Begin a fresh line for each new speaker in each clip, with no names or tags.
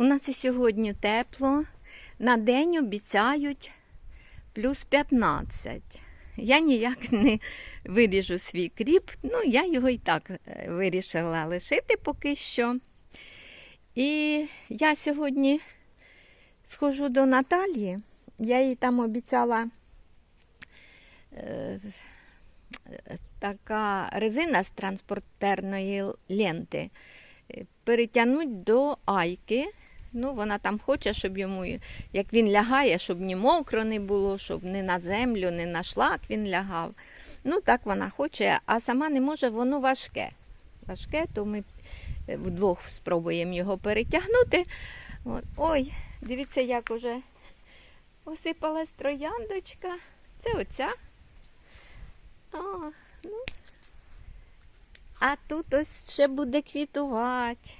У нас і сьогодні тепло. На день обіцяють плюс 15. Я ніяк не виріжу свій кріп, ну я його і так е, вирішила лишити поки що. І я сьогодні схожу до Наталії. Я їй там обіцяла е, така резина з транспортерної ленти е, перетягнуть до Айки. Ну, вона там хоче, щоб йому, як він лягає, щоб ні мокро не було, щоб не на землю, не на шлак він лягав. Ну, так вона хоче, а сама не може, воно важке. Важке, то ми е, вдвох спробуємо його перетягнути. Ой, дивіться, як уже осипалась трояндочка. Це оця. О, ну. А тут ось ще буде квітувати.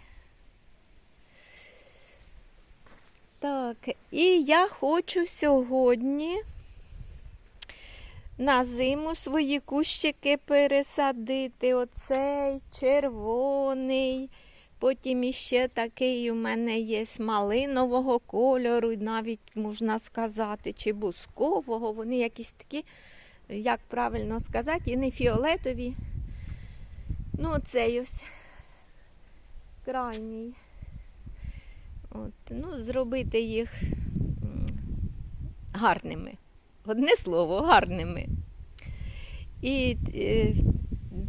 Так, і я хочу сьогодні на зиму свої кущики пересадити. Оцей червоний. Потім іще такий у мене є малинового кольору, навіть можна сказати, чи бускового. Вони якісь такі, як правильно сказати, і не фіолетові. Ну, оцей ось крайній. От, ну, зробити їх гарними. Одне слово, гарними. І е,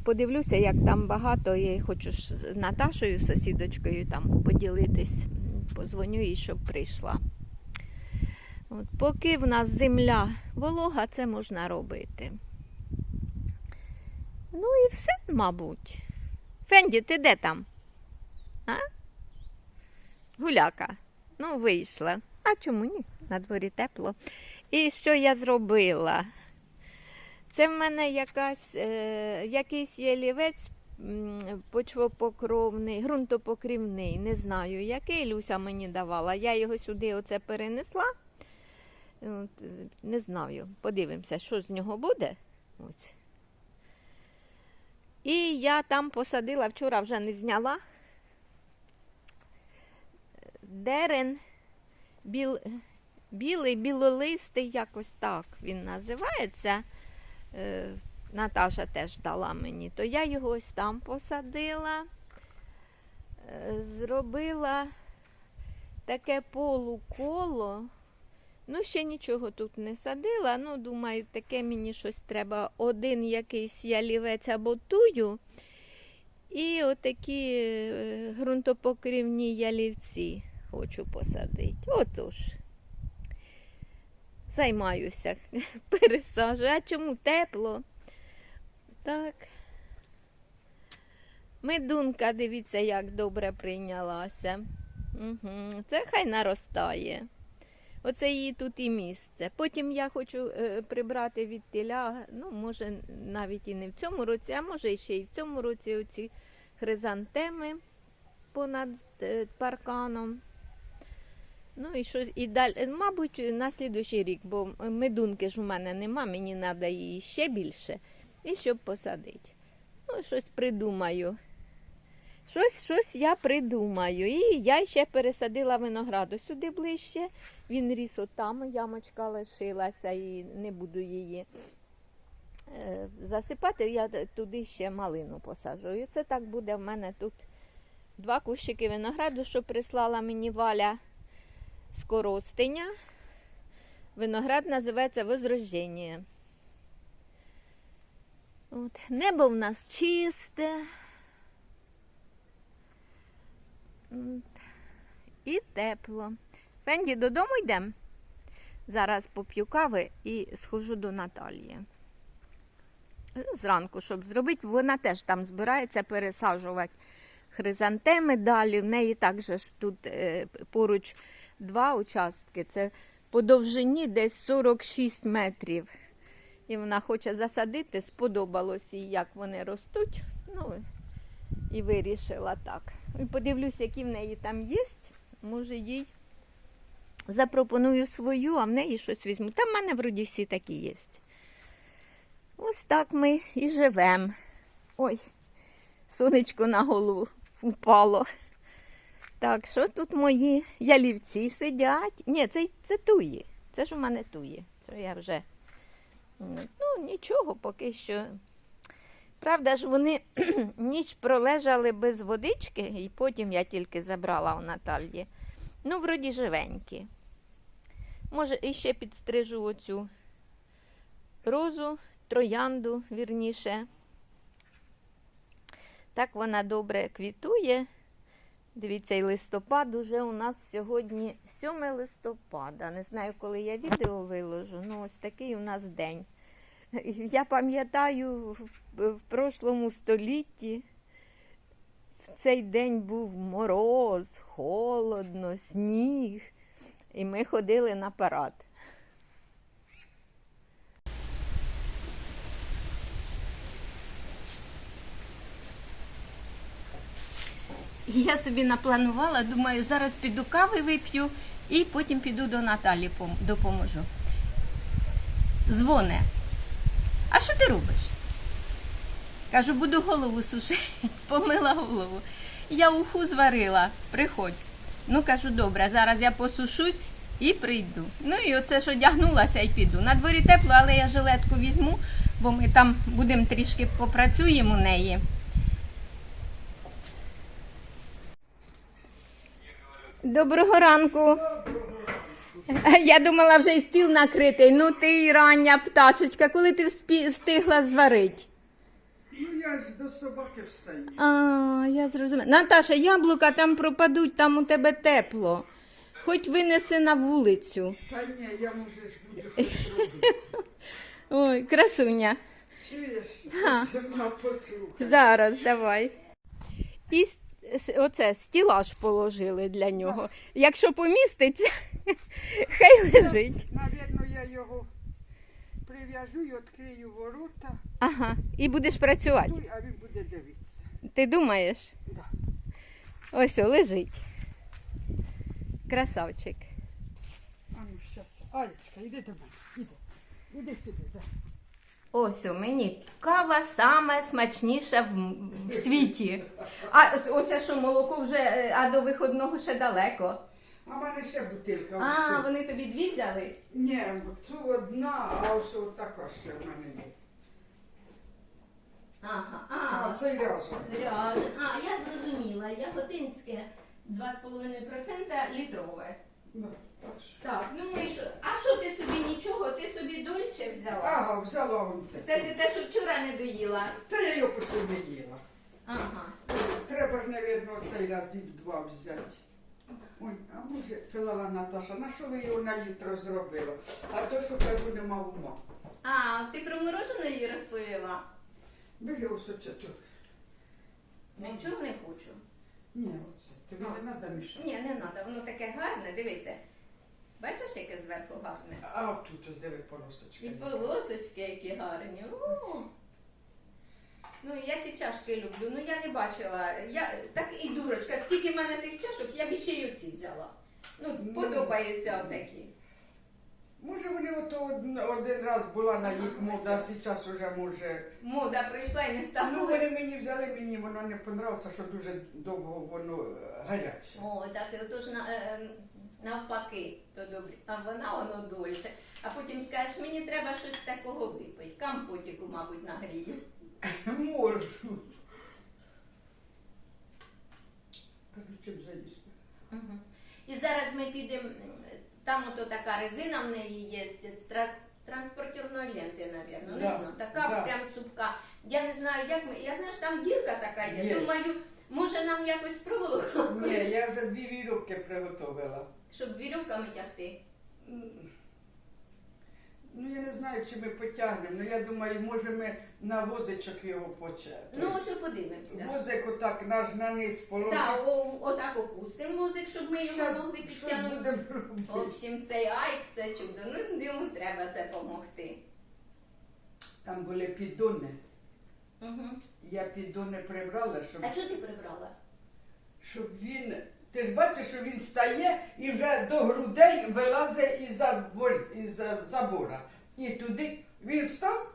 подивлюся, як там багато. Я хочу з Наташою, сусідочкою, там поділитись. Позвоню їй, щоб прийшла. От, поки в нас земля волога, це можна робити. Ну і все, мабуть. Фенді, ти де там? А? Гуляка. Ну, вийшла. А чому ні? На дворі тепло. І що я зробила? Це в мене якась, е, якийсь ялівець почвопокровний, ґрунтопокрівний, не знаю, який Люся мені давала. Я його сюди оце перенесла. От, е, не знаю. Подивимося, що з нього буде. Ось. І я там посадила, вчора вже не зняла. Дерен біл, білий, білолистий, якось так він називається. Е, Наташа теж дала мені, то я його ось там посадила, е, зробила таке полуколо. Ну, ще нічого тут не садила. Ну, думаю, таке мені щось треба. Один якийсь ялівець або тую. І отакі е, ґрунтопокрівні ялівці хочу посадити. Отож. Займаюся, пересаджую. А чому тепло? Так. Медунка, дивіться, як добре прийнялася. Угу. Це хай наростає. Оце її тут і місце. Потім я хочу е, прибрати від теля, ну, може, навіть і не в цьому році, а може ще й в цьому році оці хризантеми понад е, парканом. Ну і щось і далі, мабуть, на слідуючий рік, бо медунки ж у мене нема, мені треба її ще більше. І щоб посадити. Ну, щось придумаю. Щось, щось я придумаю. І я ще пересадила винограду сюди ближче. Він ріс отам, ямочка лишилася і не буду її е, засипати. Я туди ще малину посаджу. І це так буде в мене тут два кущики винограду, що прислала мені валя з коростеня. Виноград називається Возрождення. От. Небо в нас чисте. От. І тепло. Фенді, додому йдемо. Зараз поп'ю кави і схожу до Наталії. Зранку, щоб зробити, вона теж там збирається пересаджувати хризантеми далі. В неї також тут е, поруч два участки. Це по довжині десь 46 метрів. І вона хоче засадити, сподобалось їй, як вони ростуть. Ну, і вирішила так. І подивлюсь, які в неї там є. Може, їй запропоную свою, а в неї щось візьму. Там в мене вроді всі такі є. Ось так ми і живемо. Ой, сонечко на голову впало. Так, що тут мої ялівці сидять? Ні, це, це туї. Це ж у мене туї. Що я вже. Ну, нічого, поки що. Правда ж, вони ніч пролежали без водички, і потім я тільки забрала у Наталії. Ну, вроді живенькі. Може, іще підстрижу оцю розу, троянду, вірніше. Так вона добре квітує. Дивіться, і листопад уже у нас сьогодні 7 листопада. Не знаю, коли я відео виложу. Ну, ось такий у нас день. Я пам'ятаю, в, в прошлому столітті в цей день був мороз, холодно, сніг, і ми ходили на парад. Я собі напланувала, думаю, зараз піду кави вип'ю і потім піду до Наталі допоможу. Дзвоне. А що ти робиш? Кажу, буду голову сушити, помила голову. Я уху зварила, приходь. Ну, кажу, добре, зараз я посушусь і прийду. Ну і оце ж одягнулася і піду. На дворі тепло, але я жилетку візьму, бо ми там будемо трішки попрацюємо у неї. Доброго ранку. Я думала, вже і стіл накритий. Ну ти і рання пташечка, коли ти вспі- встигла зварити?
Ну я ж до собаки встаю.
А, я зрозуміла. Наташа, яблука там пропадуть, там у тебе тепло. Хоч винеси на вулицю.
Та ні, я може ж буду щось робити.
Ой, красуня.
Чуєш? Сама послухай.
Зараз давай. І оце стілаж положили для нього. Якщо поміститься, хай лежить.
Навірно, я його прив'яжу і відкрию ворота,
Ага, і будеш працювати.
а він буде дивитися.
Ти думаєш?
Да.
Ось о, лежить. Красавчик.
А ну щас. Аєчка, іди до мене. Іди. Іди сюди. За.
Ось у мені кава саме смачніша в, в світі. А оце що молоко вже, е, а до виходного ще далеко.
А в мене ще бутилка.
А, вони тобі дві взяли?
Ні, цю одна, а ось така ще в мене є.
Ага,
А, це ляжа.
Ряжен. А, я зрозуміла. Яготинське 2,5% літрове.
Да, так
ну ми що? А що ти собі нічого? Ти собі дольче взяла?
Ага, взяла вон.
Це ти те, що вчора не доїла.
Та я його пішли не їла.
Ага.
Треба ж, навірно, цей разів два взяти. Ой, а може, казала Наташа, на що ви його на літро зробили? А то, що кажу, нема ума.
А, ти про морожене її розповіла?
Били ось оце тут.
Нічого не хочу.
Ні, оце. Тобі не треба мішати.
Ні, не треба, воно таке гарне, дивися. Бачиш, яке зверху гарне?
А тут ось диви полосочка.
І полосочки які гарні. О! Ну, я ці чашки люблю, ну я не бачила. Я так і дурочка, скільки в мене тих чашок, я б ще й оці взяла. Ну,
Ну.
подобаються отакі.
Може вони ото один, один раз була на їх мода, а зараз уже може.
Мода прийшла і не стала.
Ну вони мені взяли, мені воно не подобається, що дуже довго воно е, гаряче.
О, так, отож на, е, навпаки, то добре. А вона воно дольше. А потім скажеш, мені треба щось такого випити. Компотіку, мабуть, нагрію.
Можу. Заїсти.
Угу. І зараз ми підемо, там ото така резина в неї є, з транс- транспортерної ленти, напевно. Не
Да,
знаю, така
да.
прям цупка. Я не знаю, як ми. Я знаю, що там дірка така є.
Є.
Думаю, може нам якось проволоку,
я вже дві вірьовки приготувала.
щоб вірюками тягти.
Ну я не знаю, чи ми потягнемо. Ну я думаю, може ми на возичок його почати.
Ну, ось подивимося.
Возик отак наш на низ положив.
Так, о- отак опустимо музик, щоб ми його
Щас
могли
щось
підтягнути.
будемо
В
робити.
общем, цей айк, це чудо. Ну, йому треба це допомогти.
Там були піддони.
Угу.
Я піддони прибрала, щоб,
А чого ти прибрала?
Щоб він. Ти ж бачиш, що він стає і вже до грудей вилазить із із забора. І туди він став,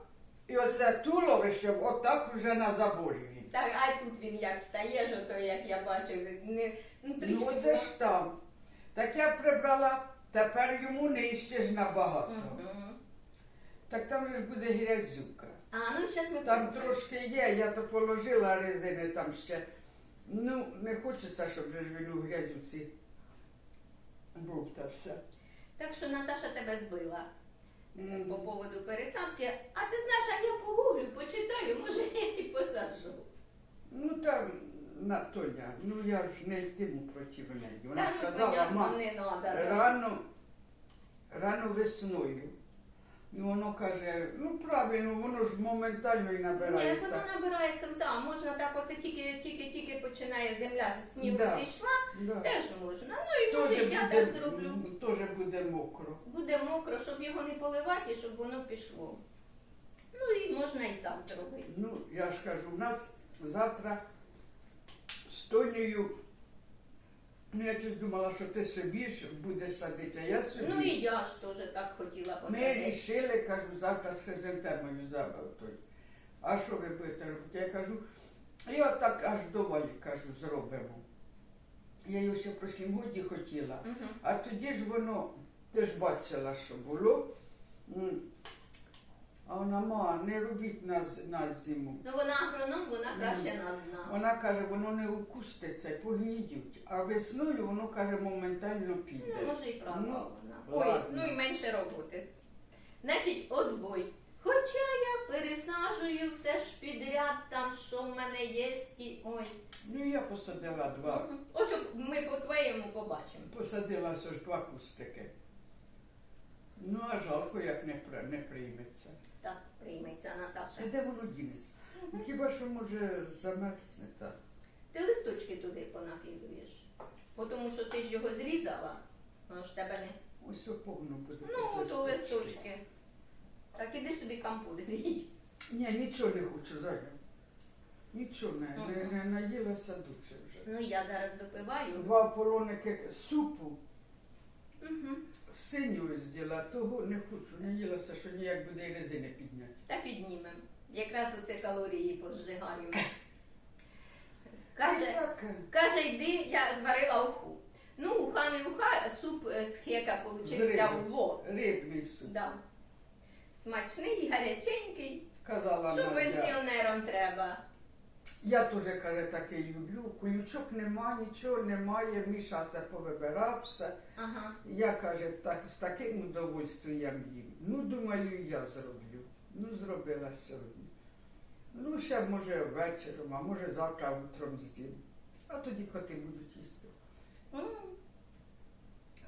і оце туловище отак уже на заборі він.
Так, а тут він як стає, ж ото, як я бачу, не, ну трішки.
Ну це ж там. Так я прибрала, тепер йому нижче ж набагато.
Мгм.
Так там же ж буде грязюка.
А, ну зараз ми
Там трошки є, я то положила резини там ще. Ну, не хочеться, щоб ж він у грязюці бовтався.
Так що Наташа тебе збила
Мгм.
по поводу пересадки. А ти знаєш, а я погуглю, почитаю, може я і посажу.
Ну там, на Тоня, ну я ж не йтиму проти неї. Вона
Та, ну,
сказала,
понятно,
мам,
не надо. да.
рано, рано весною. Ну воно каже, ну правильно, воно ж моментально і
Ні,
набирається.
воно набирається там, можна так, оце тільки, тільки, тільки починає земля з снігу
Да.
зійшла,
Да.
теж можна. Ну і
Тоже
може, я
буде,
так зроблю.
м, Тоже буде мокро.
Буде мокро, щоб його не поливати, і щоб воно пішло. Ну і можна і так зробити.
Ну, я ж кажу, у нас завтра з Тонею, ну я щось думала, що ти собі ж будеш садити, а я собі.
Ну і я ж теж так хотіла
Ми
посадити.
рішили, кажу, завтра з хризантемою забав той. А що ви будете робити? Я кажу, і отак аж доволі, кажу, зробимо. Я його ще в прошлім годі хотіла.
Мгм.
А тоді ж воно, ти ж бачила, що було. М. А вона, ма, не робіть на, з- на зиму.
Ну вона агроном, вона краще нас знає.
Вона каже, воно не укуститься, погніють. А весною воно каже, моментально піде.
Ну, може і права
Ну,
вона. Ой,
ладно.
ну і менше роботи. Значить, отбой. Хоча я пересаджую все ж підряд, там що в мене є, ті... ой.
Ну я посадила два.
Ось ми по твоєму побачимо.
Посадила все ж два кустики. Ну, а жалко, як не, при- не прийметься.
Так, прийметься Наташа.
Та де воно дінеться? Ну хіба що може замерзне так?
Ти листочки туди понакидуєш. Бо Тому що ти ж його зрізала, воно ж тебе не.
Ось оповно буде.
Ну,
тих
то листочки. Так іди собі компот грій.
Ні, нічого не хочу, Зая. Нічого не, не, не наїлася дуже вже.
Ну я зараз допиваю.
Два полоники супу
Угу.
Синю зділа, того не хочу, не їлася, що ніяк буде і резини підняти.
Та піднімемо. Якраз оце калорії позжигаємо. Каже,
так,
каже, йди, я зварила уху. Ну, уха не уха, суп е, з хека
З
получився
риби.
во.
рибний суп.
Да. Смачний, гаряченький.
Казала
Що
Надя.
пенсіонерам треба.
Я теж каже, такий люблю. Колючок нема, нічого немає, Міша це повибирав все.
Ага.
Я каже, так, з таким удовольствием їм. Ну, думаю, я зроблю. Ну, зробила сьогодні. Ну, ще може вечором, а може завтра утром з'їм. А тоді коти будуть їсти.
М.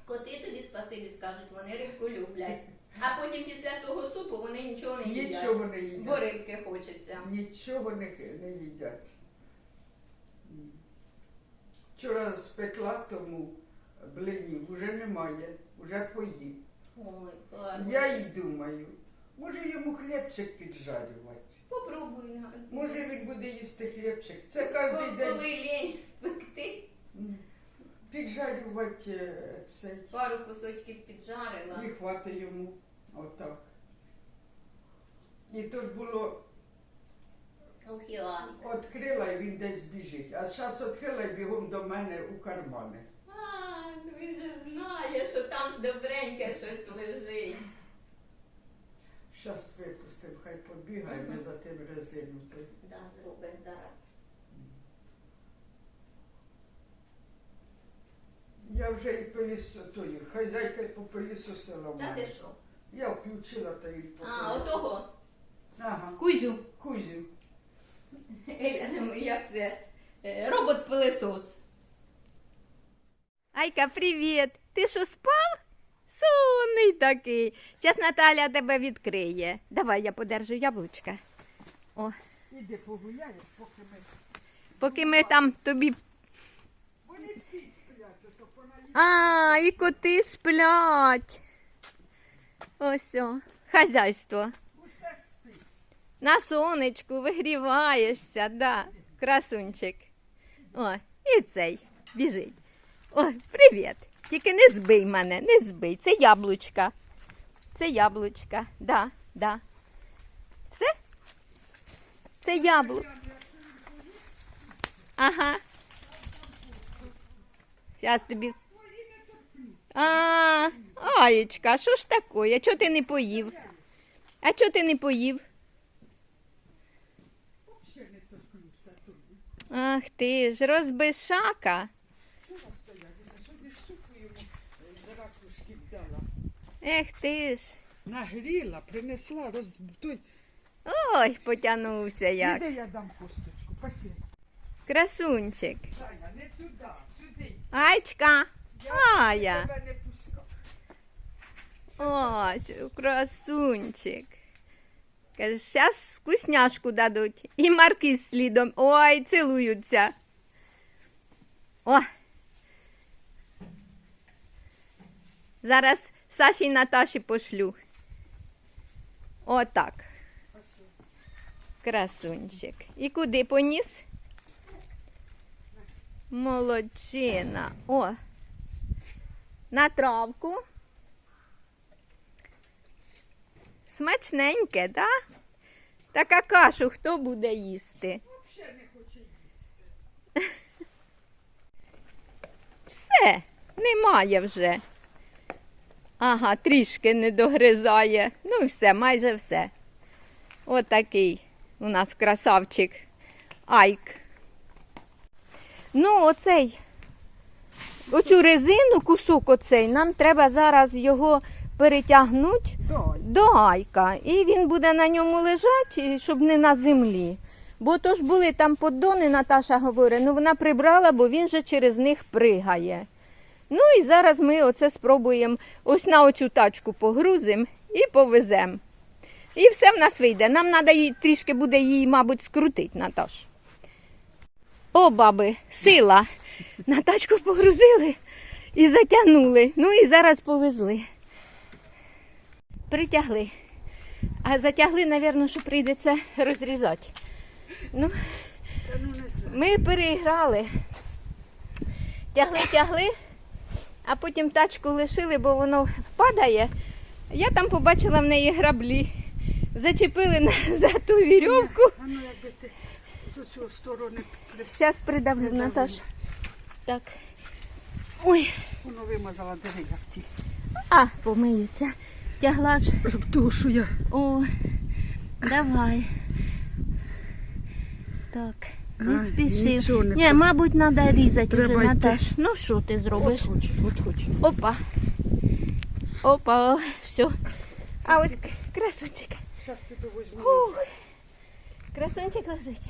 Коти тобі спасибі скажуть, вони рибку люблять. А потім після того супу вони нічого не їдять.
Нічого не
Бо
їдять.
рибки хочеться.
Нічого не, не їдять. Вчора спекла тому блинів, вже немає, вже поїв.
Ой, гарно.
Я й думаю, може йому хлібчик піджарювати.
Попробуй. на-
Може він буде їсти хлібчик. Це кожен день
Коли лінь пекти,
піджарювати е, цей.
пару кусочків піджарила.
І хватить йому отак. І то ж було, відкрила і він десь біжить. А зараз відкрила і бігом до мене у кармани.
А, ну він же знає, що там ж добреньке щось лежить.
Зараз випустив, хай побігає, ми за тим резину. той.
Да, зробимо зараз.
Я вже і пилісо, тої, хазяйка й попилісосила в
Та ти що?
Я включила та й
А,
попилісосила.
отого.
Ага,
Кузю.
кузю.
Еля, як це? Е, Робот-пилисос. Айка, привіт! Ти що спав? Сонний такий. Зараз Наталя тебе відкриє. Давай я подержу яблучка. О,
Іди погуляєш, поки ми.
поки ми там тобі.
Вони всі сплять, то вона їсть.
А, і коти сплять. Ось о, хазяйство. На сонечку вигріваєшся, да, красунчик. О, і цей біжить. Ой, привіт. Тільки не збий мене, не збий. Це яблучка. Це яблучка. Да, да. Все? Це яблуко. Ага. Зараз тобі. А, Аєчка, що ж таке? Чого ти не поїв? А чого ти не поїв? Ах ти ж, розбишака. Ех ти ж.
Нагріла, принесла, роз... той...
Ой, потягнувся як.
Іди я дам косточку, пошли.
Красунчик.
Саня, не туди, сюди.
Айчка. Ая.
Я тебе не пускав.
Ой, красунчик. Каже, зараз вкусняшку дадуть. І марки з слідом. Ой, цілуються. О. Зараз Саші і Наташі пошлю. Отак. Красунчик. І куди поніс? Молодчина. О. На травку. Смачненьке, да? Така кашу хто буде їсти?
Взагалі не хоче їсти.
Все, немає вже. Ага, трішки не догризає. Ну і все, майже все. Отакий у нас красавчик Айк. Ну, оцей, оцю резину, кусок оцей, нам треба зараз його перетягнути до гайка. І він буде на ньому лежати, щоб не на землі. Бо то ж були там поддони, Наташа говорить, ну вона прибрала, бо він же через них пригає. Ну і зараз ми оце спробуємо ось на оцю тачку погрузимо і повеземо. І все в нас вийде. Нам треба її трішки буде її, мабуть, скрутити, Наташ. О, баби, сила. На тачку погрузили і затягнули. Ну і зараз повезли. Притягли. А затягли, напевно, що прийдеться розрізати. Ну,
ну
ми переіграли. Тягли, тягли, а потім тачку лишили, бо воно падає. Я там побачила в неї граблі. Зачепили на, за ту вірьовку.
Ну
Зараз придавлю, Наташ. Так. Ой,
воно вимазала ті.
а, помиються. Тягла ж.
Що я
О, давай. Так, не спіши.
не
Ні, мабуть, треба різати вже,
йти.
Наташ. Ну, що ти зробиш?
от хоч, от хоч.
Опа. Опа, все. А ось красунчик.
Зараз піду візьму.
Ух. Красунчик лежить.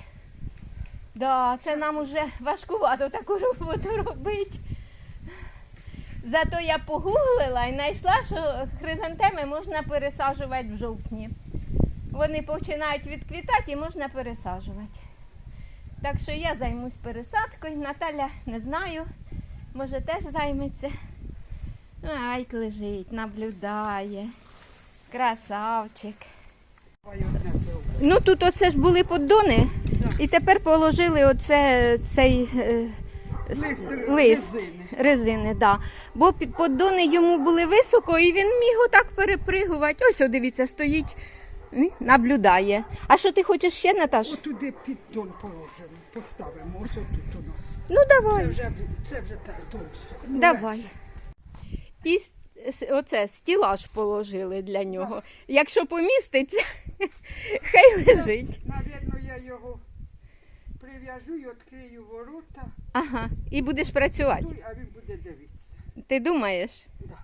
Да, це нам уже важкувато таку роботу робити. Зато я погуглила і знайшла, що хризантеми можна пересаджувати в жовтні. Вони починають відквітати і можна пересаджувати. Так що я займусь пересадкою. Наталя не знаю, може теж займеться. Айк лежить, наблюдає. Красавчик. Ну тут оце ж були поддони. І тепер положили оце цей е,
Лист
лист
резини.
резини. Да. Бо поддони йому були високо, і він міг отак перепригувати. Ось, о, дивіться, стоїть, наблюдає. А що ти хочеш ще, Наташ?
Отуди піддон положимо, поставимо. Ось отут у нас.
Ну
Це
давай,
вже, це вже так точно. Ну,
давай. І оце стілаж положили для нього. Якщо поміститься, хай лежить.
Навірно, я його прив'яжу і відкрию ворота,
Ага, і будеш працювати.
а він буде дивитися.
Ти думаєш?
Да.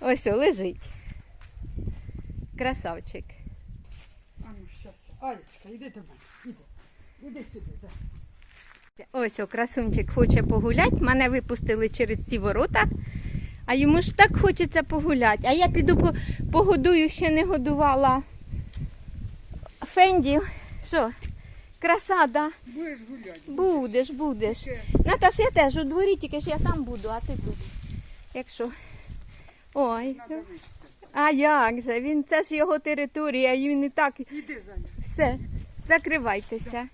Ось о, лежить. Красавчик.
А ну, щас. Аєчка, іди до мене. Іди. Іди сюди. Да.
Ось о, красунчик хоче погуляти. Мене випустили через ці ворота. А йому ж так хочеться погуляти. А я піду по, погодую, ще не годувала. Фенді. Що? Краса, да?
Будеш гуляти.
Будеш, будеш. Наташ, я теж у дворі, тільки ж я там буду, а ти тут. Якщо. Ой. А як же? Він це ж його територія, і він і так
Іди за ним.
Все, закривайтеся.